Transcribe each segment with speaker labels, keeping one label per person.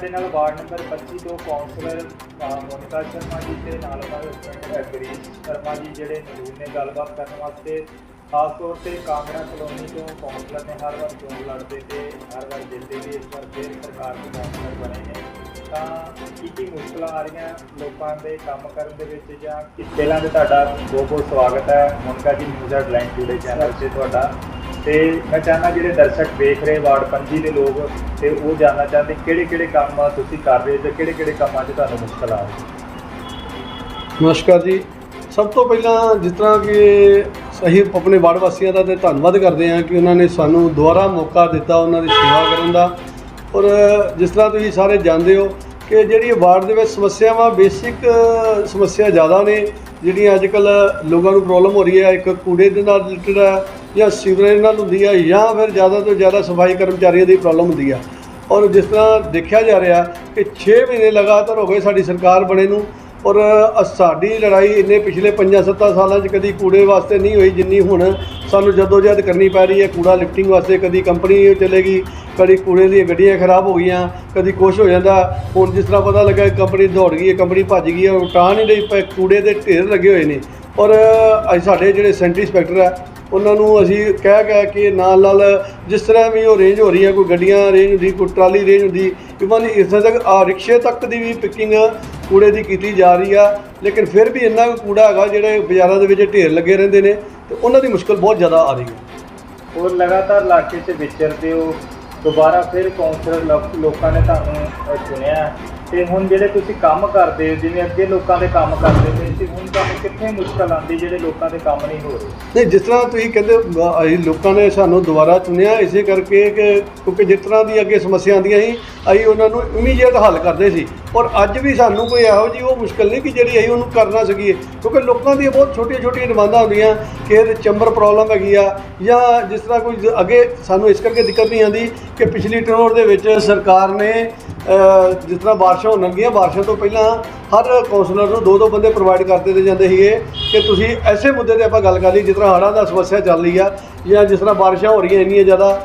Speaker 1: ਸਾਡੇ ਨਾਲ ward number 25 ਤੋਂ ਕਾਉਂਸਲਰ ਮੋਨਿਕਾ ਸ਼ਰਮਾ ਜੀ ਤੇ ਨਾਲ ਉਹਨਾਂ ਦੇ ਹਸਬੰਡ ਗਰੀਸ਼ ਸ਼ਰਮਾ ਜੀ ਜਿਹੜੇ ਮੌਜੂਦ ਨੇ ਗੱਲਬਾਤ ਕਰਨ ਵਾਸਤੇ। ਖਾਸ ਤੌਰ ਤੇ ਕਾਂਗੜਾ ਕਲੋਨੀ ਤੋਂ ਕਾਉਂਸਲਰ ਨੇ ਹਰ ਵਾਰ ਚੋਣ ਲੜਦੇ ਤੇ ਹਰ ਵਾਰ ਜਿੱਤਦੇ ਵੀ ਇਸ ਵਾਰ ਫਿਰ ਸਰਕਾਰ ਦੇ ਕਾਉਂਸਲਰ ਬਣੇ ਨੇ। ਤਾਂ ਕੀ ਕੀ ਮੁਸ਼ਕਲਾਂ ਆ ਰਹੀਆਂ ਲੋਕਾਂ ਦੇ ਕੰਮ ਕਰਨ ਦੇ ਵਿੱਚ ਜਾਂ ਕਿ ਪਹਿਲਾਂ ਤੇ ਤੁਹਾਡਾ ਬਹੁਤ ਬਹੁਤ ਸਵਾਗਤ ਹੈ? ਮੋਨਿਕਾ ਜੀ, ਨਿਊਜ਼ ਹੈਡਲਾਈਨ ਟੂਡੇ ਚੈਨਲ ਤੇ ਤੁਹਾਡਾ। ਤੇ ਮੈਂ ਚਾਹੁੰਦਾ ਜਿਹੜੇ ਦਰਸ਼ਕ ਵੇਖ ਰਹੇ ਵਾਰਡ 25 ਦੇ ਲੋਕ ਤੇ ਉਹ ਜਾਣਨਾ ਚਾਹੁੰਦੇ ਕਿਹੜੇ ਕਿਹੜੇ ਕੰਮ ਤੁਸੀਂ ਕਰ ਰਹੇ ਹੋ ਤੇ ਕਿਹੜੇ ਕਿਹੜੇ ਕੰਮਾਂ 'ਚ ਤੁਹਾਨੂੰ ਮੁਸ਼ਕਲ ਆ ਰਹੀ
Speaker 2: ਨਮਸਕਾਰ ਜੀ। ਸਭ ਤੋਂ ਪਹਿਲਾਂ ਜਿਸ ਤਰ੍ਹਾਂ ਕਿ ਅਸੀਂ ਆਪਣੇ ਵਾਰਡ ਵਾਸੀਆਂ ਦਾ ਤੇ ਧੰਨਵਾਦ ਕਰਦੇ ਹਾਂ ਕਿ ਉਹਨਾਂ ਨੇ ਸਾਨੂੰ ਦੁਬਾਰਾ ਮੌਕਾ ਦਿੱਤਾ, ਉਹਨਾਂ ਦੀ ਸੇਵਾ ਕਰਨ ਦਾ। ਔਰ ਜਿਸ ਤਰ੍ਹਾਂ ਤੁਸੀਂ ਸਾਰੇ ਜਾਣਦੇ ਹੋ ਕਿ ਜਿਹੜੀ ਵਾਰਡ ਦੇ ਵਿੱਚ ਸਮੱਸਿਆਵਾਂ ਬੇਸਿਕ ਸਮੱਸਿਆ ਜ਼ਿਆਦਾ ਨੇ, ਜਿਹੜੀਆਂ ਅੱਜ ਕੱਲ ਲੋਕਾਂ ਨੂੰ ਪ੍ਰੋਬਲਮ ਹੋ ਰਹੀ ਹੈ। ਇੱਕ ਕੂੜੇ ਦੇ ਨਾਲ ਰਿਲੇਟਡ ਹੈ ਜਾਂ ਸੀਵਰੇਜ ਨਾਲ ਹੁੰਦੀ ਹੈ ਜਾਂ ਫਿਰ ਜ਼ਿਆਦਾ ਤੋਂ ਜ਼ਿਆਦਾ ਸਫ਼ਾਈ ਕਰਮਚਾਰੀਆਂ ਦੀ ਪ੍ਰੋਬਲਮ ਹੁੰਦੀ ਆ। ਔਰ ਜਿਸ ਤਰ੍ਹਾਂ ਦੇਖਿਆ ਜਾ ਰਿਹਾ ਕਿ 6 ਮਹੀਨੇ ਲਗਾਤਾਰ ਹੋ ਗਏ ਸਾਡੀ ਸਰਕਾਰ ਬਣੇ ਨੂੰ, ਔਰ ਸਾਡੀ ਲੜਾਈ ਇੰਨੇ ਪਿਛਲੇ 5-7 ਸਾਲਾਂ 'ਚ ਕਦੀ ਕੂੜੇ ਵਾਸਤੇ ਨਹੀਂ ਹੋਈ ਜਿੰਨੀ ਹੁਣ ਸਾਨੂੰ ਜਦੋਜਹਿਦ ਕਰਨੀ ਪੈ ਰਹੀ ਹੈ, ਕੂੜਾ ਲਿਫਟਿੰਗ ਵਾਸਤੇ ਕਦੀ ਕੰਪਨੀ ਚਲੇਗੀ, ਕਦੀ ਕੂੜੇ ਦੀਆਂ ਗੱਡੀਆਂ ਖਰਾਬ ਹੋ ਗਈਆਂ, ਕਦੀ ਕੁਛ ਹੋ ਜਾਂਦਾ। ਹੁਣ ਜਿਸ ਤਰ੍ਹਾਂ ਪਤਾ ਲੱਗਾ ਕੰਪਨੀ ਦੌੜ ਗਈ ਹੈ, ਕੰਪਨੀ ਭੱਜ ਗਈ ਹੈ, ਉਹ ਟਾਂ ਨਹੀਂ ਲਈ ਪਏ, ਕੂੜੇ ਦੇ ਢੇਰ ਲੱਗੇ ਹੋਏ ਨੇ। ਔਰ ਅੱਜ ਸਾਡੇ ਜਿਹੜੇ ਸੈਂਟਰੀ ਇੰਸਪੈਕਟਰ ਹੈ ਉਹਨਾਂ ਨੂੰ ਅਸੀਂ ਕਹਿ ਕਹਿ ਕੇ ਨਾਲ ਨਾਲ ਜਿਸ ਤਰ੍ਹਾਂ ਵੀ ਉਹ ਰੇਂਜ ਹੋ ਰਹੀ ਹੈ, ਕੋਈ ਗੱਡੀਆਂ ਰੇਂਜ ਹੁੰਦੀ, ਕੋਈ ਟਰਾਲੀ ਰੇਂਜ ਹੁੰਦੀ ਇਵਨ ਇਸ ਤੱਕ ਆ ਰਿਕਸ਼ੇ ਤੱਕ ਦੀ ਵੀ ਪਿਕਿੰਗ ਕੂੜੇ ਦੀ ਕੀਤੀ ਜਾ ਰਹੀ ਆ, ਲੇਕਿਨ ਫਿਰ ਵੀ ਇੰਨਾ ਕੁ ਕੂੜਾ ਹੈਗਾ ਜਿਹੜੇ ਬਾਜ਼ਾਰਾਂ ਦੇ ਵਿੱਚ ਢੇਰ ਲੱਗੇ ਰਹਿੰਦੇ ਨੇ ਤੇ ਉਹਨਾਂ ਦੀ ਮੁਸ਼ਕਲ ਬਹੁਤ ਜ਼ਿਆਦਾ ਆ ਰਹੀ ਹੈ।
Speaker 1: ਔਰ ਲਗਾਤਾਰ ਇਲਾਕੇ 'ਚ ਵਿਚਰਦੇ ਹੋ, ਦੁਬਾਰਾ ਫਿਰ ਕਾਉਂਸਲਰ ਲੋਕ- ਲੋਕਾਂ ਨੇ ਤੁਹਾਨੂੰ ਚੁਣਿਆ। ਤੇ ਹੁਣ ਜਿਹੜੇ ਤੁਸੀਂ ਕੰਮ ਕਰਦੇ ਹੋ, ਜਿਵੇਂ ਅੱਗੇ ਲੋਕਾਂ ਦੇ ਕੰਮ ਕਰਦੇ ਪਏ ਸੀ, ਹੁਣ ਤੁਹਾਨੂੰ ਕਿੱਥੇ ਮੁਸ਼ਕਲ ਆਉਂਦੀ ਜਿਹੜੇ ਲੋਕਾਂ ਦੇ ਕੰਮ ਨਹੀਂ ਹੋ ਰਹੇ?
Speaker 2: ਨਹੀਂ, ਜਿਸ ਤਰ੍ਹਾਂ ਤੁਸੀਂ ਕਹਿੰਦੇ ਬ- ਅਸੀਂ ਲੋਕਾਂ ਨੇ ਸਾਨੂੰ ਦੁਬਾਰਾ ਚੁਣਿਆ, ਇਸੇ ਕਰਕੇ ਕਿ ਕਿਉਂਕਿ ਜਿਸ ਤਰ੍ਹਾਂ ਦੀ ਅੱਗੇ ਸਮੱਸਿਆ ਆਉਂਦੀਆਂ ਸੀ, ਅਸੀਂ ਉਹਨਾਂ ਨੂੰ ਇਮੀਡੀਏਟ ਹੱਲ ਕਰਦੇ ਸੀ। ਔਰ ਅੱਜ ਵੀ ਸਾਨੂੰ ਕੋਈ ਇਹੋ ਜਿਹੀ ਉਹ ਮੁਸ਼ਕਲ ਨਹੀਂ ਕਿ ਜਿਹੜੀ ਅਸੀਂ ਉਹਨੂੰ ਕਰਨਾ ਸਕੀਏ। ਕਿਉਂਕਿ ਲੋਕਾਂ ਦੀਆਂ ਬਹੁਤ ਛੋਟੀਆਂ ਛੋਟੀਆਂ ਡਿਮਾਂਡਾਂ ਹੁੰਦੀਆਂ ਕਿ ਇਹਦੇ ਚੈਂਬਰ ਪ੍ਰੋਬਲਮ ਹੈਗੀ ਆ, ਜਾਂ ਜਿਸ ਤਰ੍ਹਾਂ ਕੋਈ ਜ- ਅੱਗੇ ਸਾਨੂੰ ਇਸ ਕਰਕੇ ਦਿੱਕਤ ਨਹੀਂ ਆਉਂਦੀ ਕਿ ਪਿਛਲੀ ਟਰੋਰ ਦੇ ਵਿੱਚ ਸਰਕਾਰ ਨੇ ਜਿਸ ਤਰ੍ਹਾਂ ਬਾਰਿਸ਼ਾਂ ਹੋਣ ਲੱਗੀਆਂ, ਬਾਰਿਸ਼ਾਂ ਤੋਂ ਪਹਿਲਾਂ ਹਰ ਕਾਉਂਸਲਰ ਨੂੰ ਦੋ ਦੋ ਬੰਦੇ ਪ੍ਰੋਵਾਈਡ ਕਰ ਦਿੱਤੇ ਜਾਂਦੇ ਸੀਗੇ ਕਿ ਤੁਸੀਂ ਐਸੇ ਮੁੱਦੇ ਤੇ ਆਪਾਂ ਗੱਲ ਕਰ ਲਈ, ਜਿਸ ਤਰ੍ਹਾਂ ਹੜ੍ਹਾਂ ਦਾ ਸਮੱਸਿਆ ਚੱਲ ਰਹੀ ਆ ਜਾਂ ਜਿਸ ਤਰ੍ਹਾਂ ਬਾਰਿਸ਼ਾਂ ਹੋ ਰਹੀਆਂ ਇੰਨੀਆਂ ਜ਼ਿਆਦਾ,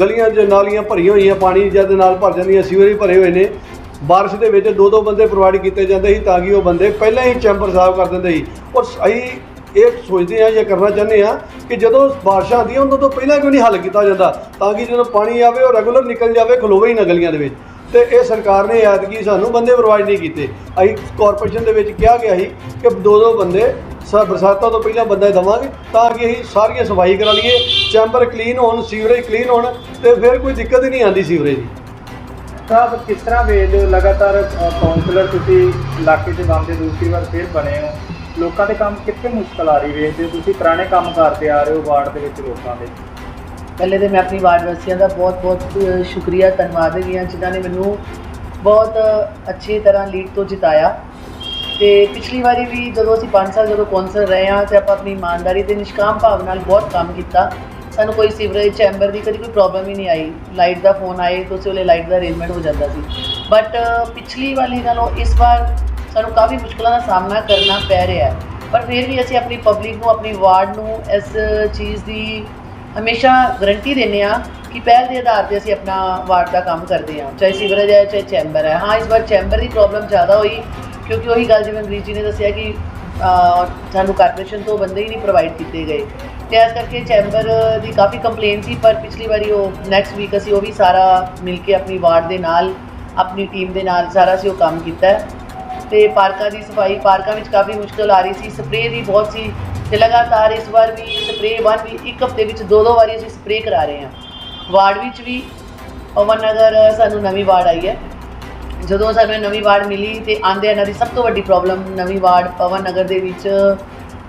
Speaker 2: ਗਲੀਆਂ 'ਚ ਨਾਲੀਆਂ ਭਰੀਆਂ ਹੋਈਆਂ, ਪਾਣੀ ਜਦ ਨਾਲ ਭਰ ਜਾਂਦੀਆਂ, ਸੀਵਰੇਜ ਭਰੇ ਹੋਏ ਨੇ, ਬਾਰਿਸ਼ ਦੇ ਵਿੱਚ ਦੋ ਦੋ ਬੰਦੇ ਪ੍ਰੋਵਾਈਡ ਕੀਤੇ ਜਾਂਦੇ ਸੀ ਤਾਂ ਕਿ ਉਹ ਬੰਦੇ ਪਹਿਲਾਂ ਹੀ ਚੈਂਬਰ ਸਾਫ਼ ਕਰ ਦਿੰਦੇ ਸੀ। ਔਰ ਅਸੀਂ ਇਹ ਸੋਚਦੇ ਆ ਜਾਂ ਕਰਨਾ ਚਾਹੁੰਦੇ ਆ ਕਿ ਜਦੋਂ ਬਾਰਿਸ਼ਾਂ ਆਉਂਦੀਆਂ, ਉਦੋਂ ਤੋਂ ਪਹਿਲਾਂ ਕਿਉਂ ਨਹੀਂ ਹੱਲ ਕੀਤਾ ਜਾਂਦਾ, ਤਾਂ ਕਿ ਜਦੋਂ ਪਾਣੀ ਆਵੇ, ਉਹ ਰੈਗੂਲਰ ਨਿਕਲ ਜਾਵੇ, ਖਲੋਵੇ ਹੀ ਨਾ ਗਲੀਆਂ ਦੇ ਵਿੱਚ। ਤੇ ਇਹ ਸਰਕਾਰ ਨੇ ਐਤਕੀ ਸਾਨੂੰ ਬੰਦੇ ਪ੍ਰੋਵਾਈਡ ਨਹੀਂ ਕੀਤੇ। ਅਸੀਂ ਕਾਰਪੋਰੇਸ਼ਨ ਦੇ ਵਿੱਚ ਕਿਹਾ ਗਿਆ ਸੀ ਕਿ ਦੋ ਦੋ ਬੰਦੇ ਸਾ ਬਰਸਾਤਾਂ ਤੋਂ ਪਹਿਲਾਂ ਬੰਦੇ ਦੇਵਾਂਗੇ ਤਾਂ ਕਿ ਅਸੀਂ ਸਾਰੀਆਂ ਸਫ਼ਾਈ ਕਰਾ ਲਈਏ ਚੈਂਬਰ ਕਲੀਨ ਹੋਣ ਸੀਵਰੇਜ ਕਲੀਨ ਹੋਣ ਤੇ ਫਿਰ ਕੋਈ ਦਿੱਕਤ ਹੀ ਨਹੀਂ ਆਉਂਦੀ ਸੀਵਰੇਜ ਦੀ।
Speaker 1: ਸਾਹਿਬ ਕਿਸ ਤਰ੍ਹਾਂ ਵੇਚਦੇ ਹੋ ਲਗਾਤਾਰ ਅ, ਕਾਉਂਸਲਰ ਤੁਸੀਂ ਇਲਾਕੇ 'ਚ ਬੰਦੇ ਦੂਸਰੀ ਵਾਰ ਫਿਰ ਬਣੇ ਹੋ। ਲੋਕਾਂ ਦੇ ਕੰਮ ਕਿੱਥੇ ਮੁਸ਼ਕਲ ਆ ਰਹੀ ਵੇਚਦੇ ਹੋ ਤੁਸੀਂ ਪੁਰਾਣੇ ਕੰਮ ਕਰਦੇ ਆ ਰਹੇ ਹੋ ਵਾਰਡ ਦੇ ਵਿੱਚ ਲੋਕਾਂ ਦੇ।
Speaker 3: ਪਹਿਲੇ ਤੇ ਮੈਂ ਆਪਣੀ ਵਾਰਡ ਵਾਸੀਆਂ ਦਾ ਬਹੁਤ-ਬਹੁਤ ਸ਼ੁਕਰੀਆ, ਧੰਨਵਾਦ ਹੈਗੀ ਹਾਂ, ਜਿਨ੍ਹਾਂ ਨੇ ਮੈਨੂੰ ਬਹੁਤ ਅੱਛੀ ਤਰ੍ਹਾਂ ਲੀਡ ਤੋਂ ਜਿਤਾਇਆ। ਤੇ ਪਿਛਲੀ ਵਾਰੀ ਵੀ ਜਦੋਂ ਅਸੀਂ 5 ਸਾਲ ਜਦੋਂ ਕੌਂਸਲ ਰਹੇ ਹਾਂ ਤੇ ਆਪਾਂ ਆਪਣੀ ਇਮਾਨਦਾਰੀ ਤੇ ਨਿਸ਼ਕਾਮ ਭਾਵ ਨਾਲ ਬਹੁਤ ਕੰਮ ਕੀਤਾ, ਸਾਨੂੰ ਕੋਈ ਸੀਵਰੇਜ ਚੈਂਬਰ ਦੀ ਕਦੀ ਕੋਈ ਪ੍ਰੋਬਲਮ ਹੀ ਨਹੀਂ ਆਈ। ਲਾਈਟ ਦਾ ਫੋਨ ਆਏ ਤਾਂ ਉਸੇ ਵੇਲੇ ਲਾਈਟ ਦਾ ਅਰੇਂਜਮੈਂਟ ਹੋ ਜਾਂਦਾ ਸੀ। ਬਟ ਪਿਛਲੀ ਵਾਲੀ ਨਾਲੋਂ ਇਸ ਵਾਰ ਸਾਨੂੰ ਕਾਫੀ ਮੁਸ਼ਕਲਾਂ ਦਾ ਸਾਹਮਣਾ ਕਰਨਾ ਪੈ ਰਿਹਾ ਪਰ ਫਿਰ ਵੀ ਅਸੀਂ ਆਪਣੀ ਪਬਲਿਕ ਨੂੰ, ਆਪਣੀ ਵਾਰਡ ਨੂੰ ਇਸ ਚੀਜ਼ ਦੀ ਹਮੇਸ਼ਾ ਗਰੰਟੀ ਦਿੰਦੇ ਆ ਕਿ ਪਹਿਲ ਦੇ ਆਧਾਰ ਤੇ ਅਸੀਂ ਆਪਣਾ ਵਾਰਡ ਦਾ ਕੰਮ ਕਰਦੇ ਹਾਂ, ਚਾਹੇ ਸੀਵਰੇਜ ਹੈ, ਚਾਹੇ ਚੈਂਬਰ ਹੈ। ਹਾਂ, ਇਸ ਵਾਰ ਚੈਂਬਰ ਦੀ ਪ੍ਰੋਬਲਮ ਜ਼ਿਆਦਾ ਹੋਈ ਕਿਉਂਕਿ ਉਹੀ ਗੱਲ ਜਿਵੇਂ ਅੰਗਰੇਜ਼ੀ ਨੇ ਦੱਸਿਆ ਕਿ ਸਾਨੂੰ ਕਾਰਪੋਰੇਸ਼ਨ ਤੋਂ ਬੰਦੇ ਹੀ ਨਹੀਂ ਪ੍ਰੋਵਾਈਡ ਕੀਤੇ ਗਏ। ਤੇ ਇਸ ਕਰਕੇ ਚੈਂਬਰ ਦੀ ਕਾਫੀ ਕੰਪਲੇਨ ਸੀ, ਪਰ ਪਿਛਲੀ ਵਾਰੀ ਉਹ ਨੈਕਸਟ ਵੀਕ ਅਸੀਂ ਉਹ ਵੀ ਸਾਰਾ ਮਿਲ ਕੇ ਆਪਣੀ ਵਾਰਡ ਦੇ ਨਾਲ, ਆਪਣੀ ਟੀਮ ਦੇ ਨਾਲ ਸਾਰਾ ਅਸੀਂ ਉਹ ਕੰਮ ਕੀਤਾ ਹੈ। ਤੇ ਪਾਰਕਾਂ ਦੀ ਸਫ਼ਾਈ ਪਾਰਕਾਂ ਵਿੱਚ ਕਾਫੀ ਮੁਸ਼ਕਲ ਆ ਰਹੀ ਸੀ। ਸਪਰੇਅ ਦੀ ਬਹੁਤ ਸੀ ਤੇ ਲਗਾਤਾਰ ਇਸ ਵਾਰ ਵੀ ਸਪਰੇਅ ਵਨ ਵੀ ਇੱਕ ਹਫ਼ਤੇ ਵਿੱਚ ਦੋ ਦੋ ਵਾਰੀ ਅਸੀਂ ਸਪਰੇਅ ਕਰਾ ਰਹੇ ਹਾਂ। ਵਾਰਡ ਵਿੱਚ ਵੀ ਪਵਨ ਨਗਰ ਸਾਨੂੰ ਨਵੀਂ ਵਾਰਡ ਆਈ ਹੈ। ਜਦੋਂ ਸਾਨੂੰ ਇਹ ਨਵੀਂ ਵਾਰਡ ਮਿਲੀ ਤੇ ਆਂਦੇ ਇਹਨਾਂ ਦੀ ਸਭ ਤੋਂ ਵੱਡੀ ਪ੍ਰੋਬਲਮ ਨਵੀਂ ਵਾਰਡ ਪਵਨ ਨਗਰ ਦੇ ਵਿੱਚ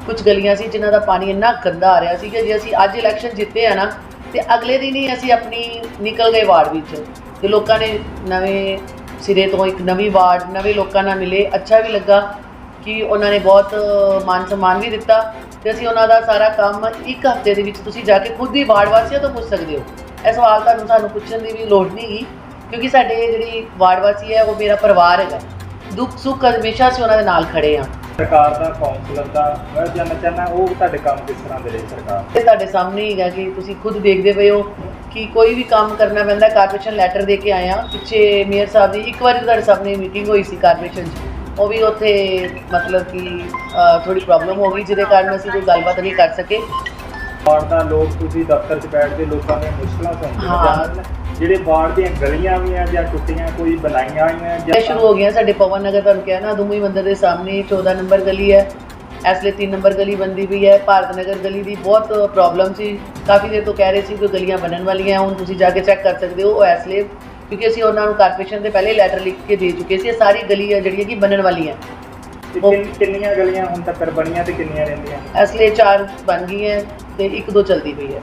Speaker 3: ਕੁਝ ਗਲੀਆਂ ਸੀ ਜਿਨ੍ਹਾਂ ਦਾ ਪਾਣੀ ਇੰਨਾ ਗੰਦਾ ਆ ਰਿਹਾ ਸੀ ਕਿ ਜੇ ਅਸੀਂ ਅੱਜ ਇਲੈਕਸ਼ਨ ਜਿੱਤੇ ਆ ਨਾ ਤੇ ਅਗਲੇ ਦਿਨ ਹੀ ਅਸੀਂ ਆਪਣੀ ਨਿਕਲ ਗਏ ਵਾਰਡ ਵਿੱਚ ਤੇ ਲੋਕਾਂ ਨੇ ਨਵੇਂ ਸਿਰੇ ਤੋਂ ਇੱਕ ਨਵੀਂ ਵਾਰਡ ਨਵੇਂ ਲੋਕਾਂ ਨਾਲ ਮਿਲੇ। ਅੱਛਾ ਵੀ ਲੱਗਾ ਕਿ ਉਹਨਾਂ ਨੇ ਬਹੁਤ ਮਾਨ ਸਨਮਾਨ ਵੀ ਦਿੱਤਾ ਤੇ ਅਸੀਂ ਉਹਨਾਂ ਦਾ ਸਾਰਾ ਕੰਮ ਇੱਕ ਹਫ਼ਤੇ ਦੇ ਵਿੱਚ ਤੁਸੀਂ ਜਾ ਕੇ ਖੁਦ ਹੀ ਵਾਰਡ ਵਾਸੀਆਂ ਤੋਂ ਪੁੱਛ ਸਕਦੇ ਹੋ। ਇਹ ਸਵਾਲ ਤੁਹਾਨੂੰ ਸਾਨੂੰ ਪੁੱਛਣ ਦੀ ਵੀ ਲੋੜ ਨਹੀਂ ਗੀ ਕਿਉਂਕਿ ਸਾਡੇ ਜਿਹੜੀ ਵਾਰਡ ਵਾਸੀ ਹੈ ਉਹ ਮੇਰਾ ਪਰਿਵਾਰ ਹੈਗਾ। ਦੁੱਖ ਸੁੱਖ ਹਮੇਸ਼ਾ ਅਸੀਂ ਉਹਨਾਂ ਦੇ ਨਾਲ ਖੜੇ ਹਾਂ।
Speaker 1: ਸਰਕਾਰ ਦਾ ਕਾਉਂਸਲਰ ਦਾ ਮੈਂ ਜਾਣਨਾ ਚਾਹੁੰਦਾ ਉਹ ਤੁਹਾਡੇ ਕੰਮ ਕਿਸ ਤਰ੍ਹਾਂ ਦੇ ਰਹੇ ਸਰਕਾਰ?
Speaker 3: ਤੇ ਤੁਹਾਡੇ ਸਾਹਮਣੇ ਹੀ ਹੈਗਾ ਕਿ ਤੁਸੀਂ ਖੁਦ ਦੇਖਦੇ ਪਏ ਹੋ। ਕਿ ਕੋਈ ਵੀ ਕੰਮ ਕਰਨਾ ਪੈਂਦਾ ਕਾਰਪੋਰੇਸ਼ਨ ਲੈਟਰ ਦੇ ਕੇ ਆਇਆ। ਪਿੱਛੇ ਮੇਅਰ ਸਾਹਿਬ ਦੀ ਇੱਕ ਵਾਰੀ ਤੁਹਾਡੇ ਸਾਹਮਣੇ ਮੀਟਿੰਗ ਹੋਈ ਸੀ ਕਾਰਪੋਰੇਸ਼ਨ 'ਚ। ਉਹ ਵੀ ਉੱਥੇ ਮਤਲਬ ਕਿ ਥੋੜੀ ਪ੍ਰੋਬਲਮ ਹੋ ਗਈ ਜਿਹਦੇ ਕਾਰਨ ਅਸੀਂ ਕੋਈ ਗੱਲਬਾਤ ਨਹੀਂ ਕਰ ਸਕੇ।
Speaker 1: ਵਾਰਡ ਦਾ ਲੋਕ ਤੁਸੀਂ ਦਫ਼ਤਰ 'ਚ ਬੈਠਦੇ ਲੋਕਾਂ ਦੀਆਂ ਮੁਸ਼ਕਲਾਂ। ਜਾਂ ਜਿਹੜੇ ਵਾਰਡ ਦੀਆਂ ਗਲੀਆਂ ਵੀ ਆ ਜਾਂ ਟੁੱਟੀਆਂ ਕੋਈ ਬਣਾਈਆਂ ਹੋਈਆਂ
Speaker 3: ਇਹ ਸ਼ੁਰੂ ਹੋ ਗਿਆ ਸਾਡੇ ਪਵਨ ਨਗਰ ਤੁਹਾਨੂੰ ਕਿਹਾ ਨਾ ਦੁਮਈ ਮੰਦਿਰ ਦੇ ਸਾਹਮਣੇ 14 ਨੰਬਰ ਗਲੀ ਹੈ। ਇਸ ਲਈ 3 ਨੰਬਰ ਗਲੀ ਬੰਦੀ ਪਈ ਹੈ। ਭਾਰਤ ਨਗਰ ਗਲੀ ਦੀ ਬਹੁਤ ਪ੍ਰੋਬਲਮ ਸੀ। ਕਾਫੀ ਦੇਰ ਤੋਂ ਕਹਿ ਰਹੇ ਸੀ ਕਿ ਗਲੀਆਂ ਬਣਨ ਵਾਲੀਆਂ ਹੁਣ ਤੁਸੀਂ ਜਾ ਕੇ ਚੈੱਕ ਕਰ ਸਕਦੇ ਹੋ ਉਹ ਇਸ ਲਈ ਕਿਉਂਕਿ ਅਸੀਂ ਉਹਨਾਂ ਨੂੰ ਕਾਰਪੋਰੇਸ਼ਨ ਦੇ ਪਹਿਲੇ ਲੈਟਰ ਲਿਖ ਕੇ ਦੇ ਚੁੱਕੇ ਸੀ ਇਹ ਸਾਰੀ ਗਲੀ ਹੈ ਜਿਹੜੀਆਂ ਕਿ ਬਣਨ ਵਾਲੀਆਂ।
Speaker 1: ਤੇ ਕਿੰਨ- ਕਿੰਨੀਆਂ ਗਲੀਆਂ ਹੁਣ ਤੱਕ ਬਣੀਆਂ ਤੇ ਕਿੰਨੀਆਂ ਰਹਿੰਦੀਆਂ?
Speaker 3: ਇਸ ਲਈ ਚਾਰ ਬਣ ਗਈਆਂ ਤੇ ਇੱਕ ਦੋ ਚਲਦੀ ਪਈ ਹੈ।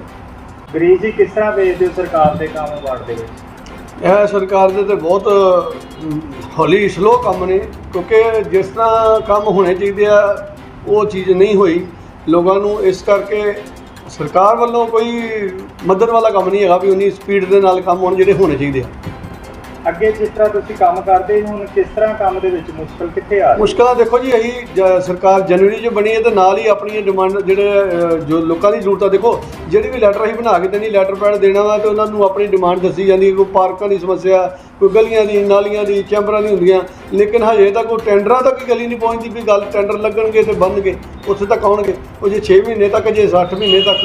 Speaker 1: ਗਰੀਬ ਜੀ ਕਿਸ ਤਰ੍ਹਾਂ ਵੇਚਦੇ ਹੋ ਸਰਕਾਰ ਦੇ ਕੰਮ ਵਾਰਡ ਦੇ ਵਿੱਚ?
Speaker 2: ਇਹ ਸਰਕਾਰ ਦੇ ਤੇ ਬਹੁਤ ਅਮ, ਹੌਲੀ ਸਲੋ ਕੰਮ ਨੇ ਕਿਉਂਕਿ ਜਿਸ ਤਰ੍ਹਾਂ ਕੰਮ ਹੋਣੇ ਚਾਹੀਦੇ ਆ ਉਹ ਚੀਜ਼ ਨਹੀਂ ਹੋਈ। ਲੋਕਾਂ ਨੂੰ ਇਸ ਕਰਕੇ ਸਰਕਾਰ ਵੱਲੋਂ ਕੋਈ ਮਦਦ ਵਾਲਾ ਕੰਮ ਨਹੀਂ ਹੈਗਾ ਵੀ ਉਨੀ ਸਪੀਡ ਦੇ ਨਾਲ ਕੰਮ ਹੋਣ ਜਿਹੜੇ ਹੋਣੇ ਚਾਹੀਦੇ ਆ।
Speaker 1: ਅੱਗੇ ਜਿਸ ਤਰ੍ਹਾਂ ਤੁਸੀਂ ਕੰਮ ਕਰਦੇ ਹੋ ਹੁਣ ਕਿਸ ਤਰ੍ਹਾਂ ਕੰਮ ਦੇ ਵਿੱਚ ਮੁਸ਼ਕਲ ਕਿੱਥੇ ਆ ਰਹੀ
Speaker 2: ਮੁਸ਼ਕਲਾਂ ਦੇਖੋ ਜੀ ਇਹੀ ਜ- ਸਰਕਾਰ ਜਨਵਰੀ 'ਚ ਬਣੀ ਹੈ ਤੇ ਨਾਲ ਹੀ ਆਪਣੀਆਂ ਡਿਮਾਂਡ ਜਿਹੜੇ ਅ, ਜੋ ਲੋਕਾਂ ਦੀ ਜ਼ਰੂਰਤ ਆ ਦੇਖੋ ਜਿਹੜੀ ਵੀ ਲੈਟਰ ਅਸੀਂ ਬਣਾ ਕੇ ਦੇਣੀ ਲੈਟਰ ਪੈਡ ਦੇਣਾ ਵਾ ਤੇ ਉਹਨਾਂ ਨੂੰ ਆਪਣੀ ਡਿਮਾਂਡ ਦੱਸੀ ਜਾਂਦੀ ਹੈ ਕੋਈ ਪਾਰਕਾਂ ਦੀ ਸਮੱਸਿਆ ਕੋਈ ਗਲੀਆਂ ਦੀ ਨਾਲੀਆਂ ਦੀ ਚੈਂਬਰਾਂ ਦੀ ਹੁੰਦੀਆਂ। ਲੇਕਿਨ ਹਜੇ ਤੱਕ ਉਹ ਟੈਂਡਰਾਂ ਤੱਕ ਹੀ ਗਲੀ ਨਹੀਂ ਪਹੁੰਚਦੀ ਵੀ ਗੱਲ ਟੈਂਡਰ ਲੱਗਣਗੇ ਤੇ ਬਣਨਗੇ ਉੱਥੇ ਤੱਕ ਆਉਣਗੇ। ਉਹ ਜੇ 6 ਮਹੀਨੇ ਤੱਕ ਜੇ 60 ਮਹੀਨੇ ਤੱਕ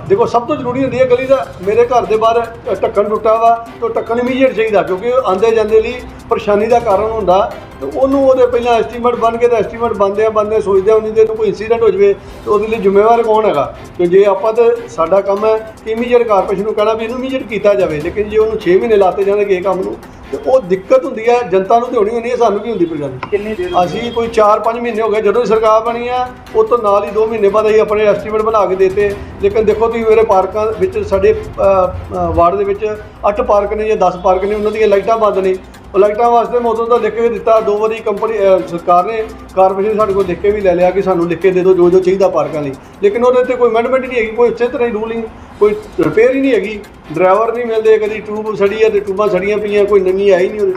Speaker 2: ਦੇਖੋ, ਸਭ ਤੋਂ ਜ਼ਰੂਰੀ ਹੁੰਦੀ ਹੈ ਗਲੀ ਦਾ, ਮੇਰੇ ਘਰ ਦੇ ਬਾਹਰ ਢੱਕਣ ਟੁੱਟਾ ਵਾ, ਤਾਂ ਉਹ ਢੱਕਣ ਇਮੀਡੀਏਟ ਚਾਹੀਦਾ, ਕਿਉਂਕਿ ਆਂਦੇ ਜਾਂਦੇ ਲਈ ਪਰੇਸ਼ਾਨੀ ਦਾ ਕਾਰਨ ਹੁੰਦਾ। ਤੇ ਉਹਨੂੰ ਉਹਦੇ ਪਹਿਲਾਂ ਐਸਟੀਮੇਟ ਬਣ ਕੇ ਤਾਂ ਐਸਟੀਮੇਟ ਬਣਦੇ ਆ ਬਣਦੇ ਸੋਚਦੇ ਆ ਉਨੀ ਨੂੰ ਕੋਈ ਇਨਸੀਡੈਂਟ ਹੋ ਜਵੇ, ਤੇ ਉਹਦੇ ਲਈ ਜ਼ਿੰਮੇਵਾਰ ਕੌਣ ਹੈਗਾ? ਕਿ ਜੇ ਆਪਾਂ ਤੇ ਸਾਡਾ ਕੰਮ ਹੈ ਕਿ ਇਮੀਡੀਏਟ ਕਾਰਪੋਰੇਸ਼ਨ ਨੂੰ ਕਹਿਣਾ ਵੀ ਇਹਨੂੰ ਇਮੀਡੀਏਟ ਕੀਤਾ ਜਾਵੇ, ਲੇਕਿਨ ਜੇ ਉਹਨੂੰ 6 ਮਹੀਨੇ ਲਾਤੇ ਜਾਣਗੇ ਇਹ ਕੰਮ ਨੂੰ ਤੇ ਉਹ ਦਿੱਕਤ ਹੁੰਦੀ ਹੈ ਜਨਤਾ ਨੂੰ ਤੇ ਹੋਣੀ ਹੁੰਦੀ ਹੈ ਸਾਨੂੰ ਵੀ ਹੁੰਦੀ ਪਰੇਸ਼ਾਨੀ
Speaker 1: ਕਿੰਨੀ ਦੇਰ
Speaker 2: ਅਸੀਂ ਕੋਈ 4-5 ਮਹੀਨੇ ਹੋ ਗਏ ਜਦੋਂ ਦੀ ਸਰਕਾਰ ਬਣੀ ਆ ਉਹ ਤੋਂ ਨਾਲ ਹੀ 2 ਮਹੀਨੇ ਬਾਅਦ ਅਸੀਂ ਆਪਣੇ ਐਸਟੀਮੇਟ ਬਣਾ ਕੇ ਦਿੱਤੇ। ਲੇਕਿਨ ਦੇਖੋ ਤੁਸੀਂ ਮੇਰੇ ਪਾਰਕਾਂ ਵਿੱਚ ਸਾਡੇ ਵਾਰਡ ਦੇ ਵਿੱਚ 8 ਪਾਰਕ ਨੇ ਜਾਂ 10 ਪਾਰਕ ਨੇ ਉਹਨਾਂ ਦੀਆਂ ਲਾਈਟਾਂ ਬੰਦ ਨੇ। ਉਹ ਲਾਈਟਾਂ ਵਾਸਤੇ ਮੈਂ ਉਦੋਂ ਦਾ ਲਿਖ ਕੇ ਦਿੱਤਾ ਦੋ ਵਾਰੀ ਕੰਪਨੀ ਸਰਕਾਰ ਨੇ ਕਾਰਪੋਰੇਸ਼ਨ ਨੇ ਸਾਡੇ ਕੋਲ ਲਿਖ ਕੇ ਵੀ ਲੈ ਲਿਆ ਕਿ ਸਾਨੂੰ ਲਿਖ ਕੇ ਦੇ ਦਿਓ ਜੋ ਜੋ ਚਾਹੀਦਾ ਪਾਰਕਾਂ ਲਈ। ਲੇਕਿਨ ਉਹਦੇ ਤੇ ਕੋਈ ਅਮੈਂਡਮੈਂਟ ਨਹੀਂ ਹੈਗੀ ਕੋਈ ਇਸੇ ਤਰ੍ਹਾਂ ਹੀ ਰੂਲਿੰਗ ਕੋਈ ਰਿਪੇਅਰ ਹੀ ਨਹੀਂ ਹੈਗੀ। ਡਰਾਈਵਰ ਨਹੀਂ ਮਿਲਦੇ ਕਦੀ ਟਿਊਬ ਸੜੀ ਹੈ ਤੇ ਟਿਊਬਾਂ ਸੜੀਆਂ ਪਈਆਂ ਕੋਈ ਨਵੀਂ ਆਈ ਨਹੀਂ ਉਹਦੇ।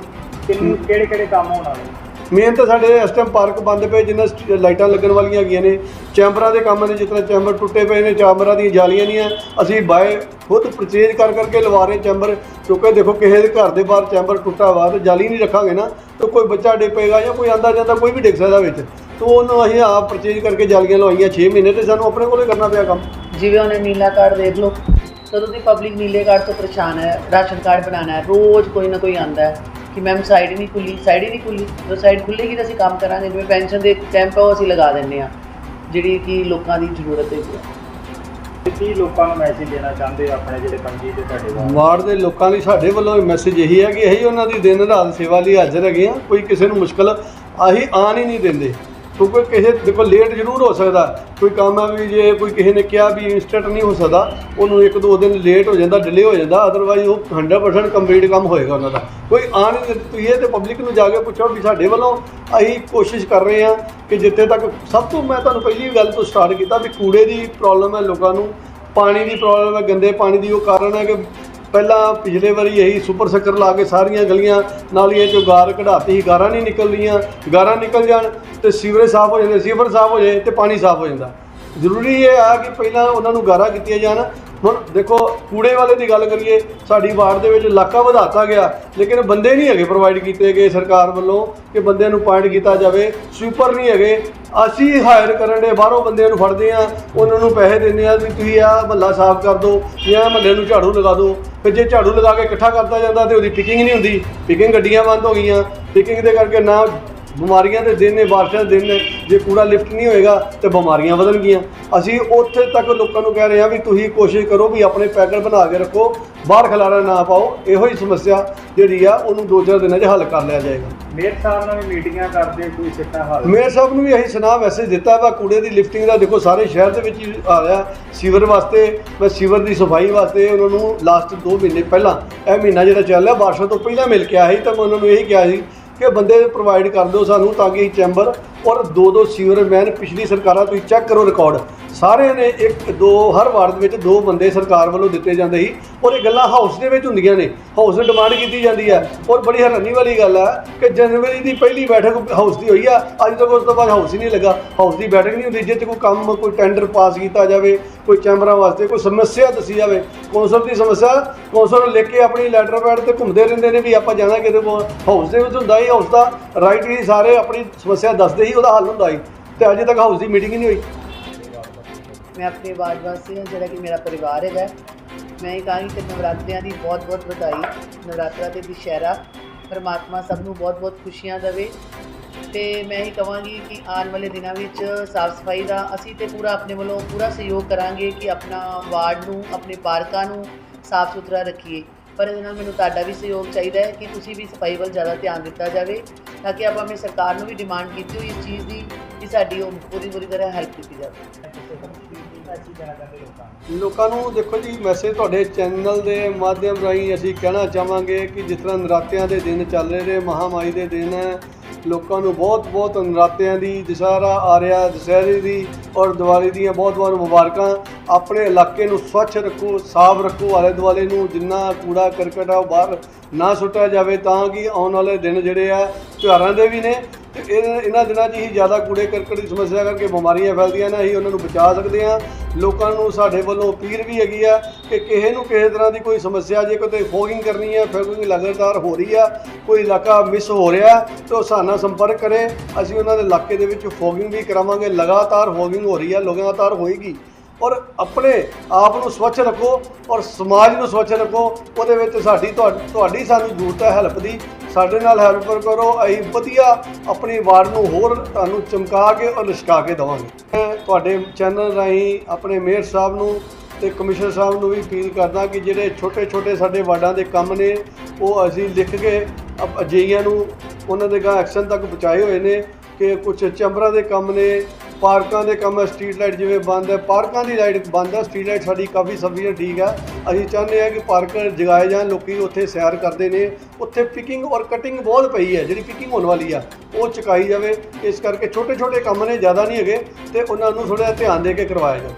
Speaker 1: ਕਿੰਨੀ ਕਿਹੜੇ ਕਿਹੜੇ ਕੰਮ ਹੋਣ ਵਾਲੇ?
Speaker 2: ਮੇਨ ਤਾਂ ਸਾਡੇ ਇਸ ਟਾਈਮ ਪਾਰਕ ਬੰਦ ਪਏ ਜਿੰਨਾ ਲਾਈਟਾਂ ਲੱਗਣ ਵਾਲੀਆਂ ਹੈਗੀਆਂ ਨੇ। ਚੈਂਬਰਾਂ ਦੇ ਕੰਮ ਨੇ ਜਿਸ ਤਰ੍ਹਾਂ ਚੈਂਬਰ ਟੁੱਟੇ ਪਏ ਨੇ ਚੈਂਬਰਾਂ ਦੀਆਂ ਜਾਲੀਆਂ ਨਹੀਂ ਆ। ਅਸੀਂ ਬਾਏ ਖੁਦ ਪਰਚੇਜ ਕਰ ਕਰਕੇ ਲਵਾ ਰਹੇ ਚੈਂਬਰ। ਕਿਉਂਕਿ ਦੇਖੋ ਕਿਸੇ ਦੇ ਘਰ ਦੇ ਬਾਹਰ ਚੈਂਬਰ ਟੁੱਟਾ ਵਾ ਤੇ ਜਾਲੀ ਨਹੀਂ ਰੱਖਾਂਗੇ ਨਾ ਤਾਂ ਕੋਈ ਬੱਚਾ ਡਿੱਗ ਪਏਗਾ ਜਾਂ ਕੋਈ ਆਂਦਾ ਜਾਂਦਾ ਕੋਈ ਵੀ ਡਿੱਗ ਸਕਦਾ ਵਿੱਚ। ਤਾਂ ਉਹਨੂੰ ਅਸੀਂ ਆਪ ਪਰਚੇਜ ਕਰਕੇ ਜਾਲੀਆਂ ਲਵਾਈਆਂ 6 ਮਹੀਨੇ ਤੇ ਸਾਨੂੰ ਆਪਣੇ ਕੋਲੇ ਕਰਨਾ ਪਿਆ ਕੰਮ।
Speaker 3: ਜਿਵੇਂ ਉਹਨੇ ਨੀਲਾ ਕਾਰਡ ਦੇਖ ਲਓ ਕਦੋਂ ਦੀ ਪਬਲਿਕ ਨੀਲੇ ਕਾਰਡ ਤੋਂ ਪਰੇਸ਼ਾਨ ਹੈ ਰਾਸ਼ਨ ਕਾਰਡ ਬਣਾਉਣਾ ਹੈ ਰੋਜ਼ ਕੋਈ ਨਾ ਕੋਈ ਆਂਦਾ ਹੈ ਕਿ ਮੈਮ ਸਾਈਡ ਹੀ ਨਹੀਂ ਖੁੱਲੀ ਸਾਈਡ ਹੀ ਨਹੀਂ ਖੁੱਲੀ। ਜਦੋਂ ਸਾਈਡ ਖੁੱਲੇਗੀ ਤਾਂ ਅਸੀਂ ਕੰਮ ਕਰਾਂਗੇ ਜਿਵੇਂ ਪੈਨਸ਼ਨ ਦੇ ਕੈਂਪ ਉਹ ਅਸੀਂ ਲਗਾ ਦਿੰਦੇ ਆ ਜਿਹੜੀ ਕਿ ਲੋਕਾਂ ਦੀ ਜ਼ਰੂਰਤ ਹੈ
Speaker 1: ਕੀ ਲੋਕਾਂ ਨੂੰ ਮੈਸੇਜ ਦੇਣਾ ਚਾਹੁੰਦੇ ਹੋ ਆਪਣੇ ਜਿਹੜੇ ਪੰਜੀ ਤੇ ਤੁਹਾਡੇ ਵਾਰਡ
Speaker 2: ਵਾਰਡ ਦੇ ਲੋਕਾਂ ਲਈ ਸਾਡੇ ਵੱਲੋਂ ਮੈਸੇਜ ਇਹੀ ਹੈ ਕਿ ਅਸੀਂ ਉਹਨਾਂ ਦੀ ਦਿਨ ਰਾਤ ਸੇਵਾ ਲਈ ਹਾਜ਼ਰ ਹੈਗੇ ਆ ਕੋਈ ਕਿਸੇ ਨੂੰ ਮੁਸ਼ਕਲ ਅਸੀਂ ਆਣ ਹੀ ਨਹੀਂ ਦਿੰਦੇ। ਕਿਉਂਕਿ ਕਿਸੇ ਦੇਖੋ ਲੇਟ ਜ਼ਰੂਰ ਹੋ ਸਕਦਾ। ਕੋਈ ਕੰਮ ਹੈ ਵੀ ਜੇ ਕੋਈ ਕਿਸੇ ਨੇ ਕਿਹਾ ਵੀ ਇਨਸਟੈਂਟ ਨਹੀਂ ਹੋ ਸਕਦਾ, ਉਹਨੂੰ ਇੱਕ ਦੋ ਦਿਨ ਲੇਟ ਹੋ ਜਾਂਦਾ ਡਿਲੇ ਹੋ ਜਾਂਦਾ ਅਦਰਵਾਈਜ਼ ਉਹ 100% ਕੰਪਲੀਟ ਕੰਮ ਹੋਏਗਾ ਉਹਨਾਂ ਦਾ। ਕੋਈ ਆਣ ਨਹੀਂ ਤੁਸੀਂ ਇਹ ਤੇ ਪਬਲਿਕ ਨੂੰ ਜਾ ਕੇ ਪੁੱਛੋ ਵੀ ਸਾਡੇ ਵੱਲੋਂ ਅਸੀਂ ਕੋਸ਼ਿਸ਼ ਕਰ ਰਹੇ ਹਾਂ ਕਿ ਜਿੱਥੇ ਤੱਕ ਸਭ ਤੋਂ ਮੈਂ ਤੁਹਾਨੂੰ ਪਹਿਲੀ ਗੱਲ ਤੋਂ ਸਟਾਰਟ ਕੀਤਾ ਵੀ ਕੂੜੇ ਦੀ ਪ੍ਰੋਬਲਮ ਹੈ ਲੋਕਾਂ ਨੂੰ, ਪਾਣੀ ਦੀ ਪ੍ਰੋਬਲਮ ਹੈ, ਗੰਦੇ ਪਾਣੀ ਦੀ ਉਹ ਕਾਰਨ ਹੈ ਕਿ ਪਹਿਲਾਂ ਪਿਛਲੇ ਵਾਰੀ ਇਹੀ ਸੁਪਰ ਸੱਕਰ ਲਾ ਕੇ ਸਾਰੀਆਂ ਗਲੀਆਂ ਨਾਲੀਆਂ ਚੋਂ ਗਾਰ ਕਢਾਤੀ ਸੀ ਗਾਰਾਂ ਨਹੀਂ ਨਿਕਲ ਰਹੀਆਂ ਗਾਰਾਂ ਨਿਕਲ ਜਾਣ ਤੇ ਸੀਵਰੇਜ ਸਾਫ਼ ਹੋ ਜਾਂਦੇ, ਸੀਵਰ ਸਾਫ਼ ਹੋ ਜਾਏ ਤੇ ਪਾਣੀ ਸਾਫ਼ ਹੋ ਜਾਂਦਾ। ਜ਼ਰੂਰੀ ਇਹ ਆ ਕਿ ਪਹਿਲਾਂ ਉਹਨਾਂ ਨੂੰ ਗਾਰਾਂ ਕੀਤੀਆਂ ਜਾਣ। ਹੁਣ ਦੇਖੋ, ਕੂੜੇ ਵਾਲੇ ਦੀ ਗੱਲ ਕਰੀਏ, ਸਾਡੀ ਵਾਰਡ ਦੇ ਵਿੱਚ ਇਲਾਕਾ ਵਧਾਤਾ ਗਿਆ, ਲੇਕਿਨ ਬੰਦੇ ਨਹੀਂ ਹੈਗੇ ਪ੍ਰੋਵਾਈਡ ਕੀਤੇ ਗਏ ਸਰਕਾਰ ਵੱਲੋਂ ਕਿ ਬੰਦਿਆਂ ਨੂੰ ਪੁਆਇੰਟ ਕੀਤਾ ਜਾਵੇ। ਸਵੀਪਰ ਨਹੀਂ ਹੈਗੇ। ਅਸੀਂ ਹਾਇਰ ਕਰਨ ਦੇ ਬਾਹਰੋਂ ਬੰਦਿਆਂ ਨੂੰ ਫੜਦੇ ਆ ਉਹਨਾਂ ਨੂੰ ਪੈਸੇ ਦਿੰਦੇ ਆ ਵੀ ਤੁਸੀਂ ਆ ਮਹੱਲਾ ਸਾਫ਼ ਕਰ ਦਿਓ, ਜਾਂ ਮਹੱਲੇ ਨੂੰ ਝਾੜੂ ਲਗਾ ਦਿਓ। ਫਿਰ ਜੇ ਝਾੜੂ ਲਗਾ ਕੇ ਇਕੱਠਾ ਕਰਤਾ ਜਾਂਦਾ ਤੇ ਉਹਦੀ ਪਿਕਿੰਗ ਨਹੀਂ ਹੁੰਦੀ ਪਿਕਿੰਗ ਗੱਡੀਆਂ ਬੰਦ ਹੋ ਗਈਆਂ। ਪਿਕਿੰਗ ਦੇ ਕਰਕੇ ਨਾ ਬਿਮਾਰੀਆਂ ਦੇ ਦਿਨ ਨੇ, ਬਾਰਿਸ਼ਾਂ ਦੇ ਦਿਨ ਨੇ, ਜੇ ਕੂੜਾ ਲਿਫਟ ਨਹੀਂ ਹੋਏਗਾ ਤੇ ਬਿਮਾਰੀਆਂ ਵਧਣਗੀਆਂ। ਅਸੀਂ ਉੱਥੇ ਤੱਕ ਲੋਕਾਂ ਨੂੰ ਕਹਿ ਰਹੇ ਹਾਂ ਵੀ ਤੁਸੀਂ ਕੋਸ਼ਿਸ਼ ਕਰੋ ਵੀ ਆਪਣੇ ਪੈਕਟ ਬਣਾ ਕੇ ਰੱਖੋ, ਬਾਹਰ ਖਲਾਰਾ ਨਾ ਪਾਓ। ਇਹੋ ਹੀ ਸਮੱਸਿਆ ਜਿਹੜੀ ਆ, ਉਹਨੂੰ ਦੋ ਚਾਰ ਦਿਨਾਂ 'ਚ ਹੱਲ ਕਰ ਲਿਆ ਜਾਏਗਾ।
Speaker 1: ਮੇਅਰ ਸਾਹਿਬ ਨਾਲ ਵੀ ਮੀਟਿੰਗਾਂ ਕਰਦੇ, ਕੋਈ ਸਿੱਟਾ ਹੱਲ?
Speaker 2: ਮੇਅਰ ਸਾਹਿਬ ਨੂੰ ਵੀ ਅਸੀਂ ਸੁਨਾਹ ਮੈਸੇਜ ਦਿੱਤਾ ਵਾ, ਕੂੜੇ ਦੀ ਲਿਫਟਿੰਗ ਦਾ ਦੇਖੋ ਸਾਰੇ ਸ਼ਹਿਰ ਦੇ ਵਿੱਚ ਹੀ ਆ ਰਿਹਾ। ਸੀਵਰ ਵਾਸਤੇ, ਮੈਂ ਸੀਵਰ ਦੀ ਸਫ਼ਾਈ ਵਾਸਤੇ ਉਹਨਾਂ ਨੂੰ ਲਾਸਟ 2 ਮਹੀਨੇ ਪਹਿਲਾਂ, ਇਹ ਮਹੀਨਾ ਜਿਹੜਾ ਚੱਲ ਰਿਹਾ, ਬਾਰਿਸ਼ਾਂ ਤੋਂ ਪਹਿਲਾਂ ਮਿਲ ਕੇ ਆਇਆ ਸੀ, ਤਾਂ ਮੈਂ ਉਹਨਾਂ ਨੂੰ ਇਹੀ ਕਿਹਾ ਸੀ ਕਿ ਬੰਦੇ ਪ੍ਰੋਵਾਈਡ ਕਰ ਦਿਓ ਸਾਨੂੰ ਤਾਂ ਕਿ ਚੈਂਬਰ ਔਰ ਦੋ ਦੋ ਸੀਵਰ ਮੈਨ ਪਿਛਲੀ ਸਰਕਾਰਾਂ ਤੁਸੀਂ ਚੈੱਕ ਕਰੋ ਰਿਕਾਰਡ ਸਾਰਿਆਂ ਨੇ ਇੱਕ, ਦੋ, ਹਰ ਵਾਰਡ ਦੇ ਵਿੱਚ ਦੋ ਬੰਦੇ ਸਰਕਾਰ ਵੱਲੋਂ ਦਿੱਤੇ ਜਾਂਦੇ ਸੀ। ਔਰ ਇਹ ਗੱਲਾਂ ਹਾਊਸ ਦੇ ਵਿੱਚ ਹੁੰਦੀਆਂ ਨੇ। ਹਾਊਸ ਨੇ ਡਿਮਾਂਡ ਕੀਤੀ ਜਾਂਦੀ ਹੈ ਔਰ ਬੜੀ ਹੈਰਾਨੀ ਵਾਲੀ ਗੱਲ ਹੈ ਕਿ ਜਨਵਰੀ ਦੀ ਪਹਿਲੀ ਬੈਠਕ ਹਾਊਸ ਦੀ ਹੋਈ ਆ। ਅੱਜ ਤੱਕ ਉਸ ਤੋਂ ਬਾਅਦ ਹਾਊਸ ਹੀ ਨਹੀਂ ਲੱਗਾ। ਹਾਊਸ ਦੀ ਬੈਠਕ ਨਹੀਂ ਹੁੰਦੀ ਜਿੱਥੇ ਕੋਈ ਕੰਮ, ਕੋਈ ਟੈਂਡਰ ਪਾਸ ਕੀਤਾ ਜਾਵੇ, ਕੋਈ ਚੈਂਬਰਾਂ ਵਾਸਤੇ ਕੋਈ ਸਮੱਸਿਆ ਦੱਸੀ ਜਾਵੇ। ਕੌਂਸਲ ਦੀ ਸਮੱਸਿਆ, ਕੌਂਸਲ ਲਿਖ ਕੇ ਆਪਣੀ ਲੈਟਰ ਪੈਡ ਤੇ ਘੁੰਮਦੇ ਰਹਿੰਦੇ ਨੇ ਵੀ ਆਪਾਂ ਜਾਣਾ ਕਿਤੇ ਹਾਊਸ ਦੇ ਵਿੱਚ ਹੁੰਦਾ ਹੀ ਹਾਊਸ ਦਾ ਰਾਈਟ ਹੀ ਸਾਰੇ ਆਪਣੀ ਸਮੱਸਿਆ ਦੱਸਦੇ ਹੀ ਉਹਦਾ ਹੱਲ ਹੁੰਦਾ ਹੀ ਤੇ ਅਜੇ ਤੱਕ ਹਾਊਸ ਦੀ ਮੀਟਿੰਗ ਹੀ ਨਹੀਂ ਹੋਈ।
Speaker 3: ਮੈਂ ਆਪਣੇ ਵਾਰਡ ਵਾਸੀਆਂ ਜਿਹੜਾ ਕਿ ਮੇਰਾ ਪਰਿਵਾਰ ਹੈਗਾ, ਮੈਂ ਇਹ ਕਹਾਂਗੀ ਕਿ ਨਵਰਾਤਰਿਆਂ ਦੀ ਬਹੁਤ ਬਹੁਤ ਵਧਾਈ ਨਵਰਾਤਰਾ ਤੇ ਦੁਸ਼ਹਿਰਾ, ਪਰਮਾਤਮਾ ਸਭ ਨੂੰ ਬਹੁਤ ਬਹੁਤ ਖੁਸ਼ੀਆਂ ਦੇਵੇ। ਤੇ ਮੈਂ ਇਹ ਕਹਾਂਗੀ ਕਿ ਆਉਣ ਵਾਲੇ ਦਿਨਾਂ ਵਿੱਚ ਸਾਫ਼ ਸਫ਼ਾਈ ਦਾ ਅਸੀਂ ਤੇ ਪੂਰਾ ਆਪਣੇ ਵੱਲੋਂ ਪੂਰਾ ਸਹਿਯੋਗ ਕਰਾਂਗੇ ਕਿ ਆਪਣਾ ਵਾਰਡ ਨੂੰ, ਆਪਣੇ ਪਾਰਕਾਂ ਨੂੰ ਸਾਫ਼ ਸੁਥਰਾ ਰੱਖੀਏ। ਪਰ ਇਹਦੇ ਨਾਲ ਮੈਨੂੰ ਤੁਹਾਡਾ ਵੀ ਸਹਿਯੋਗ ਚਾਹੀਦਾ ਹੈ ਕਿ ਤੁਸੀਂ ਵੀ ਸਫ਼ਾਈ ਵੱਲ ਜ਼ਿਆਦਾ ਧਿਆਨ ਦਿੱਤਾ ਜਾਵੇ, ਤਾਂ ਕਿ ਆਪਾਂ ਆਪਣੀ ਸਰਕਾਰ ਨੂੰ ਵੀ ਡਿਮਾਂਡ ਕੀਤੀ ਹੋਈ ਇਸ ਚੀਜ਼ ਦੀ, ਕਿ ਸਾਡੀ ਉਹ ਪੂਰੀ ਪੂਰੀ ਤਰ੍ਹਾਂ ਹੈਲਪ ਕੀਤੀ ਜਾਵੇ।
Speaker 1: ਮੈਸੇਜ ਦੇਣਾ ਚਾਹੁੰਦੇ ਲੋਕਾਂ ਨੂੰ
Speaker 2: ਲੋਕਾਂ ਨੂੰ ਦੇਖੋ ਜੀ ਮੈਸੇਜ ਤੁਹਾਡੇ ਚੈਨਲ ਦੇ ਮਾਧਿਅਮ ਰਾਹੀਂ ਅਸੀਂ ਕਹਿਣਾ ਚਾਹਾਂਗੇ ਕਿ ਜਿਸ ਤਰ੍ਹਾਂ ਨਰਾਤਿਆਂ ਦੇ ਦਿਨ ਚੱਲ ਰਹੇ ਨੇ, ਮਹਾਮਾਈ ਦੇ ਦਿਨ ਹੈ ਲੋਕਾਂ ਨੂੰ ਬਹੁਤ ਬਹੁਤ ਨਰਾਤਿਆਂ ਦੀ ਦੁਸਹਿਰਾ ਆ ਰਿਹਾ, ਦੁਸਹਿਰੇ ਦੀ ਔਰ ਦੀਵਾਲੀ ਦੀਆਂ ਬਹੁਤ ਬਹੁਤ ਮੁਬਾਰਕਾਂ। ਆਪਣੇ ਇਲਾਕੇ ਨੂੰ ਸਵੱਛ ਰੱਖੋ, ਸਾਫ਼ ਰੱਖੋ, ਆਲੇ ਦੁਆਲੇ ਨੂੰ ਜਿੰਨਾ ਕੂੜਾ ਕਰਕਟ ਆ ਉਹ ਬਾਹਰ ਨਾ ਸੁੱਟਿਆ ਜਾਵੇ, ਤਾਂ ਕਿ ਆਉਣ ਵਾਲੇ ਦਿਨ ਜਿਹੜੇ ਆ, ਤਿਉਹਾਰਾਂ ਦੇ ਵੀ ਨੇ ਤੇ ਇਹ- ਇਹਨਾਂ ਦਿਨਾਂ 'ਚ ਹੀ ਜ਼ਿਆਦਾ ਕੂੜੇ ਕਰਕਟ ਦੀ ਸਮੱਸਿਆ ਕਰਕੇ ਬਿਮਾਰੀਆਂ ਫੈਲਦੀਆਂ ਨੇ, ਅਸੀਂ ਉਹਨਾਂ ਨੂੰ ਬਚਾ ਸਕਦੇ ਹਾਂ। ਲੋਕਾਂ ਨੂੰ ਸਾਡੇ ਵੱਲੋਂ ਅਪੀਲ ਵੀ ਹੈਗੀ ਆ ਕਿ ਕਿਸੇ ਨੂੰ ਕਿਸੇ ਤਰ੍ਹਾਂ ਦੀ ਕੋਈ ਸਮੱਸਿਆ, ਜੇ ਕੋਈ ਫੋਗਿੰਗ ਕਰਨੀ ਹੈ ਫੋਗਿੰਗ ਲਗਾਤਾਰ ਹੋ ਰਹੀ ਆ, ਕੋਈ ਇਲਾਕਾ ਮਿਸ ਹੋ ਰਿਹਾ, ਤਾਂ ਉਹ ਸਾਡੇ ਨਾਲ ਸੰਪਰਕ ਕਰੇ। ਅਸੀਂ ਉਹਨਾਂ ਦੇ ਇਲਾਕੇ ਦੇ ਵਿੱਚ ਫੋਗਿੰਗ ਵੀ ਕਰਾਵਾਂਗੇ, ਲਗਾਤਾਰ ਫੋਗਿੰਗ ਹੋ ਰਹੀ ਆ, ਲਗਾਤਾਰ ਹੋਏਗੀ। ਔਰ ਆਪਣੇ ਆਪ ਨੂੰ ਸਵੱਛ ਰੱਖੋ ਔਰ ਸਮਾਜ ਨੂੰ ਸਵੱਛ ਰੱਖੋ, ਉਹਦੇ ਵਿੱਚ ਸਾਡੀ ਤੁਹਾ- ਤੁਹਾਡੀ ਸਾਨੂੰ ਜ਼ਰੂਰਤ ਹੈ ਹੈਲਪ ਦੀ। ਸਾਡੇ ਨਾਲ ਹੈਲਪ ਕਰੋ, ਅਸੀਂ ਵਧੀਆ ਆਪਣੀ ਵਾਰਡ ਨੂੰ ਹੋਰ ਤੁਹਾਨੂੰ ਚਮਕਾ ਕੇ ਔਰ ਲਿਸ਼ਕਾ ਕੇ ਦੇਵਾਂਗੇ। ਮੈਂ ਤੁਹਾਡੇ ਚੈਨਲ ਰਾਹੀਂ ਆਪਣੇ ਮੇਅਰ ਸਾਹਿਬ ਨੂੰ ਤੇ ਕਮਿਸ਼ਨਰ ਸਾਹਿਬ ਨੂੰ ਵੀ ਅਪੀਲ ਕਰਦਾ ਕਿ ਜਿਹੜੇ ਛੋਟੇ ਛੋਟੇ ਸਾਡੇ ਵਾਰਡਾਂ ਦੇ ਕੰਮ ਨੇ, ਉਹ ਅਸੀਂ ਲਿਖ ਕੇ ਅਪ- ਅਜਿਹੀਆਂ ਨੂੰ ਉਹਨਾਂ ਦੇ ਗਾ ਐਕਸ਼ਨ ਤੱਕ ਪਹੁੰਚਾਏ ਹੋਏ ਨੇ ਕਿ ਕੁਝ ਚੈਂਬਰਾਂ ਦੇ ਕੰਮ ਨੇ ਪਾਰਕਾਂ ਦੇ ਕੰਮ ਹੈ ਸਟਰੀਟ ਲਾਈਟ ਜਿਵੇਂ ਬੰਦ ਹੈ। ਪਾਰਕਾਂ ਦੀ ਲਾਈਟ ਬੰਦ ਹੈ ਸਟਰੀਟ ਲਾਈਟ ਸਾਡੀ ਕਾਫੀ ਸਫੀਸ਼ੀਐਂਟ ਠੀਕ ਹੈ। ਅਸੀਂ ਚਾਹੁੰਦੇ ਹਾਂ ਕਿ ਪਾਰਕ ਜਗਾਏ ਜਾਣ, ਲੋਕੀ ਉੱਥੇ ਸੈਰ ਕਰਦੇ ਨੇ। ਉੱਥੇ ਪਿਕਿੰਗ ਔਰ ਕਟਿੰਗ ਬਹੁਤ ਪਈ ਹੈ, ਜਿਹੜੀ ਪਿਕਿੰਗ ਹੋਣ ਵਾਲੀ ਆ, ਉਹ ਚੁਕਾਈ ਜਾਵੇ। ਇਸ ਕਰਕੇ ਛੋਟੇ ਛੋਟੇ ਕੰਮ ਨੇ, ਜ਼ਿਆਦਾ ਨਹੀਂ ਹੈਗੇ ਤੇ ਉਹਨਾਂ ਨੂੰ ਥੋੜ੍ਹਾ ਧਿਆਨ ਦੇ ਕੇ ਕਰਵਾਇਆ ਜਾਵੇ।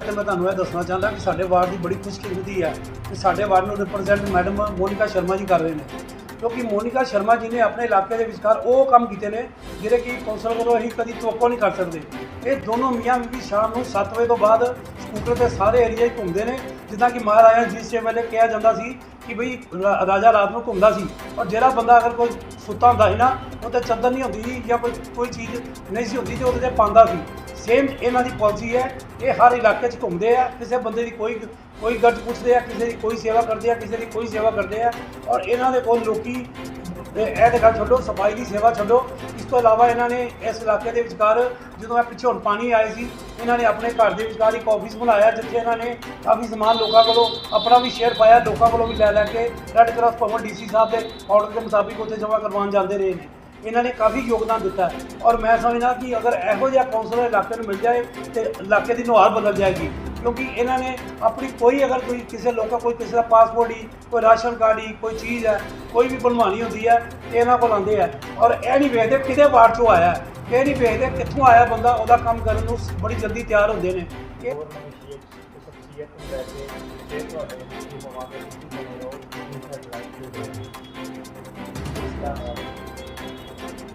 Speaker 4: ਤੇ ਮੈਂ ਤੁਹਾਨੂੰ ਇਹ ਦੱਸਣਾ ਚਾਹੁੰਦਾ ਕਿ ਸਾਡੇ ਵਾਰਡ ਦੀ ਬੜੀ ਖੁਸ਼ਕਿਸਮਤੀ ਹੈ ਕਿ ਸਾਡੇ ਵਾਰਡ ਨੂੰ ਰਿਪਰੈਜ਼ੈਂਟ ਮੈਡਮ ਮੋਨਿਕਾ ਸ਼ਰਮਾ ਜੀ ਕਰ ਰਹੇ ਨੇ। ਕਿਉਂਕਿ ਮੋਨਿਕਾ ਸ਼ਰਮਾ ਜੀ ਨੇ ਆਪਣੇ ਇਲਾਕੇ ਦੇ ਵਿਚਕਾਰ ਉਹ ਕੰਮ ਕੀਤੇ ਨੇ, ਜਿਹੜੇ ਕਿ ਕੌਂਸਲ ਵੱਲੋਂ ਅਸੀਂ ਕਦੀ ਤੋਕੋ ਨਹੀਂ ਕਰ ਸਕਦੇ। ਇਹ ਦੋਨੋਂ ਮੀਆਂ ਬੀਬੀ ਸ਼ਾਮ ਨੂੰ 7 ਵਜੇ ਤੋਂ ਬਾਅਦ ਸਕੂਟਰ ਤੇ ਸਾਰੇ ਏਰੀਆ 'ਚ ਘੁੰਮਦੇ ਨੇ, ਜਿੱਦਾਂ ਕਿ ਮਹਾਰਾਜਾ ਜਿਸ ਸੇ ਵੇਲੇ ਕਿਹਾ ਜਾਂਦਾ ਸੀ ਕਿ ਬਈ ਰਾਜਾ ਰਾਤ ਨੂੰ ਘੁੰਮਦਾ ਸੀ। ਔਰ ਜਿਹੜਾ ਬੰਦਾ ਅਗਰ ਕੋਈ ਸੁੱਤਾ ਹੁੰਦਾ ਸੀ ਨਾ, ਉਹ ਤੇ ਚੱਦਰ ਨਹੀਂ ਹੁੰਦੀ ਸੀ ਜਾਂ ਕੋਈ ਕੋਈ ਚੀਜ਼ ਨਹੀਂ ਸੀ ਹੁੰਦੀ ਤੇ ਉਹਦੇ ਤੇ ਪਾਉਂਦਾ ਸੀ। ਸੇਮ ਇਹਨਾਂ ਦੀ ਪਾਲਿਸੀ ਹੈ, ਇਹ ਹਰ ਇਲਾਕੇ 'ਚ ਘੁੰਮਦੇ ਆ, ਕਿਸੇ ਬੰਦੇ ਦੀ ਕੋਈ ਕੋਈ ਗੱਜ ਪੁੱਛਦੇ ਆ, ਕਿਸੇ ਦੀ ਕੋਈ ਸੇਵਾ ਕਰਦੇ ਆ, ਕਿਸੇ ਦੀ ਕੋਈ ਸੇਵਾ ਕਰਦੇ ਆ ਔਰ ਇਹਨਾਂ ਦੇ ਕੋਲ ਲੋਕੀ, ਇਹ ਤੇ ਗੱਲ ਛੱਡੋ, ਸਫ਼ਾਈ ਦੀ ਸੇਵਾ ਛੱਡੋ। ਇਸ ਤੋਂ ਇਲਾਵਾ ਇਹਨਾਂ ਨੇ ਇਸ ਇਲਾਕੇ ਦੇ ਵਿਚਕਾਰ ਜਦੋਂ ਇਹ ਪਿੱਛੇ ਹੁਣ ਪਾਣੀ ਆਏ ਸੀ, ਇਹਨਾਂ ਨੇ ਆਪਣੇ ਘਰ ਦੇ ਵਿਚਕਾਰ ਇੱਕ ਆਫਿਸ ਬਣਾਇਆ, ਜਿੱਥੇ ਇਹਨਾਂ ਨੇ ਕਾਫੀ ਸਮਾਨ ਲੋਕਾਂ ਕੋਲੋਂ ਆਪਣਾ ਵੀ ਸ਼ੇਅਰ ਪਾਇਆ, ਲੋਕਾਂ ਕੋਲੋਂ ਵੀ ਲੈ ਲੈ ਕੇ ਰੈੱਡ ਕਰਾਸ ਭਵਨ ਡੀਸੀ ਸਾਹਿਬ ਦੇ ਆਰਡਰ ਦੇ ਮੁਤਾਬਿਕ ਉੱਥੇ ਜਮ੍ਹਾਂ ਕਰਵਾਉਣ ਜਾਂਦੇ ਰਹੇ ਨੇ। ਇਹਨਾਂ ਨੇ ਕਾਫੀ ਯੋਗਦਾਨ ਦਿੱਤਾ। ਔਰ ਮੈਂ ਸਮਝਦਾ ਕਿ ਅਗਰ ਇਹੋ ਜਿਹਾ ਕੌਂਸਲਰ ਇਲਾਕੇ ਨੂੰ ਮਿਲ ਜਾਏ ਤੇ ਇਲਾਕੇ ਦੀ ਨੁਹਾਰ ਬਦਲ ਜਾਏਗੀ। ਕਿਉਂਕਿ ਇਹਨਾਂ ਨੇ ਆਪਣੀ ਕੋਈ ਅਗਰ ਕੋਈ ਕਿਸੇ ਲੋਕਾਂ ਕੋਈ ਕਿਸੇ ਦਾ ਪਾਸਪੋਰਟ ਹੀ, ਕੋਈ ਰਾਸ਼ਨ ਕਾਰਡ ਹੀ, ਕੋਈ ਚੀਜ਼ ਹੈ, ਕੋਈ ਵੀ ਬਣਵਾਉਣੀ ਹੁੰਦੀ ਹੈ ਤੇ ਇਹਨਾਂ ਕੋਲ ਆਉਂਦੇ ਆ। ਔਰ ਇਹ ਨਹੀਂ ਵੇਖਦੇ ਕਿਹਦੇ ਵਾਰਡ ਚੋਂ ਆਇਆ ਇਹ ਨਹੀਂ ਵੇਖਦੇ ਕਿੱਥੋਂ ਆਇਆ ਬੰਦਾ, ਉਹਦਾ ਕੰਮ ਕਰਨ ਨੂੰ ਬੜੀ ਜਲਦੀ ਤਿਆਰ ਹੁੰਦੇ ਨੇ। ਇਹ
Speaker 1: ਹੋਰ